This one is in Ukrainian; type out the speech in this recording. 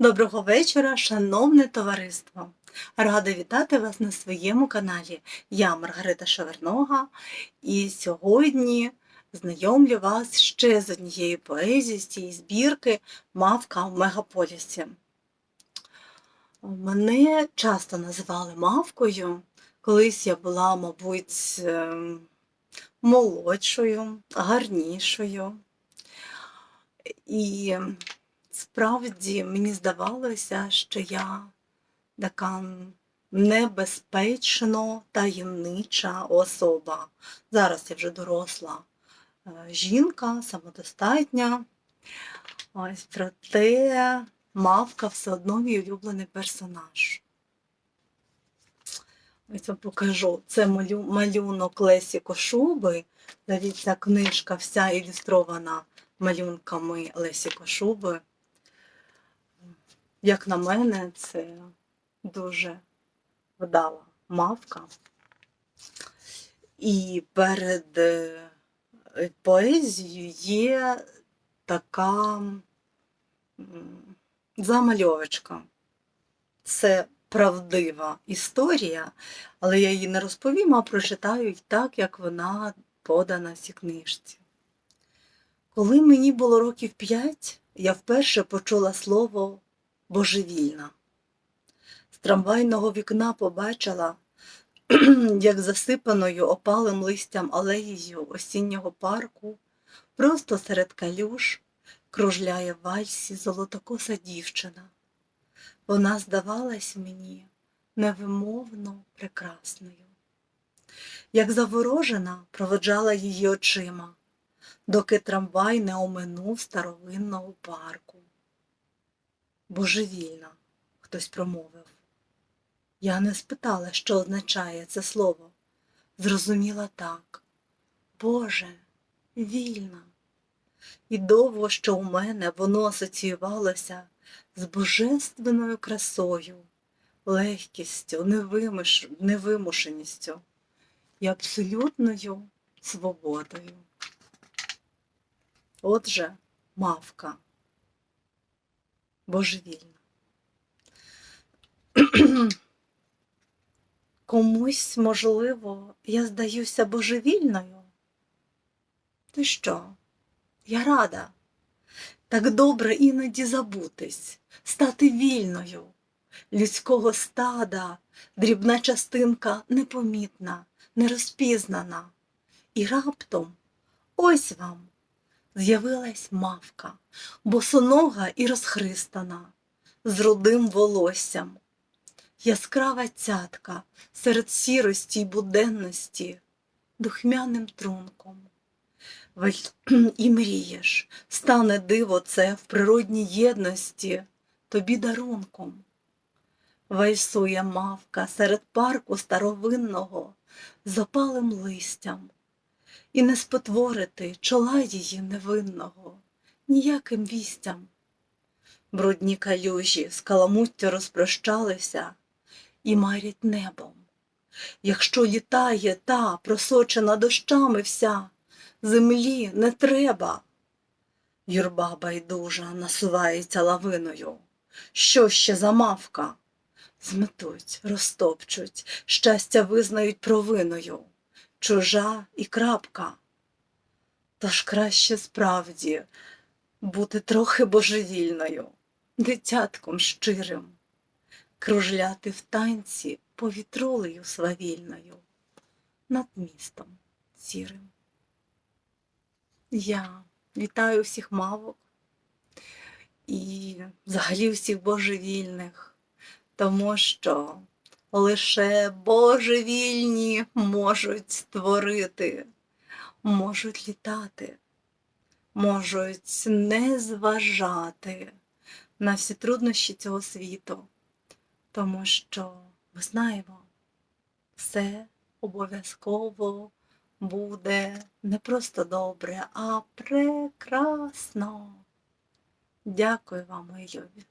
Доброго вечора, шановне товариство! Рада вітати вас на своєму каналі. Я Маргарита Шавернога, і сьогодні знайомлю вас ще з однією поезією з цієї збірки Мавка в мегаполісі. Мене часто називали мавкою. Колись я була, мабуть, ем, молодшою, гарнішою. І справді мені здавалося, що я така небезпечно таємнича особа. Зараз я вже доросла е, жінка, самодостатня. Ось проте мавка все одно мій улюблений персонаж. Ось я покажу. Це малюнок Лесі Кошуби. Дивіться, книжка вся ілюстрована малюнками Лесі Кошуби. Як на мене, це дуже вдала мавка. І перед е, поезією є така замальовочка. Це правдива історія, але я її не розповім, а прочитаю її так, як вона подана в цій книжці. Коли мені було років п'ять, я вперше почула слово божевільна. З трамвайного вікна побачила, як засипаною опалим листям алеєю осіннього парку, просто серед калюш кружляє в вальсі золотокоса дівчина. Вона здавалась мені невимовно прекрасною. Як заворожена, проводжала її очима, доки трамвай не оминув старовинного парку. Божевільна, хтось промовив. Я не спитала, що означає це слово. Зрозуміла так. Боже, вільна. І довго, що у мене воно асоціювалося з божественною красою, легкістю, невимиш... невимушеністю і абсолютною свободою. Отже, мавка божевільна. Комусь, можливо, я здаюся божевільною. Ти що? Я рада. Так добре іноді забутись, стати вільною. Людського стада, дрібна частинка непомітна, нерозпізнана. І раптом ось вам з'явилась мавка, босонога і розхристана, з рудим волоссям. Яскрава цятка серед сірості й буденності, духмяним трунком. І мрієш, стане диво це в природній єдності, тобі дарунком. Вальсує мавка серед парку старовинного, з опалим листям, і не спотворити чола її невинного ніяким вістям. Брудні калюжі з каламуттю розпрощалися і марять небом. Якщо літає та, просочена дощами вся, землі не треба. Юрба байдужа насувається лавиною. Що ще за мавка? Зметуть, розтопчуть, щастя визнають провиною, чужа і крапка. Тож краще справді бути трохи божевільною, дитятком щирим, кружляти в танці повітролею свавільною над містом сірим. Я вітаю всіх мавок і взагалі всіх божевільних, тому що лише божевільні можуть створити, можуть літати, можуть не зважати на всі труднощі цього світу, тому що ми знаємо, все обов'язково буде не просто добре, а прекрасно. Дякую вам, мої любі.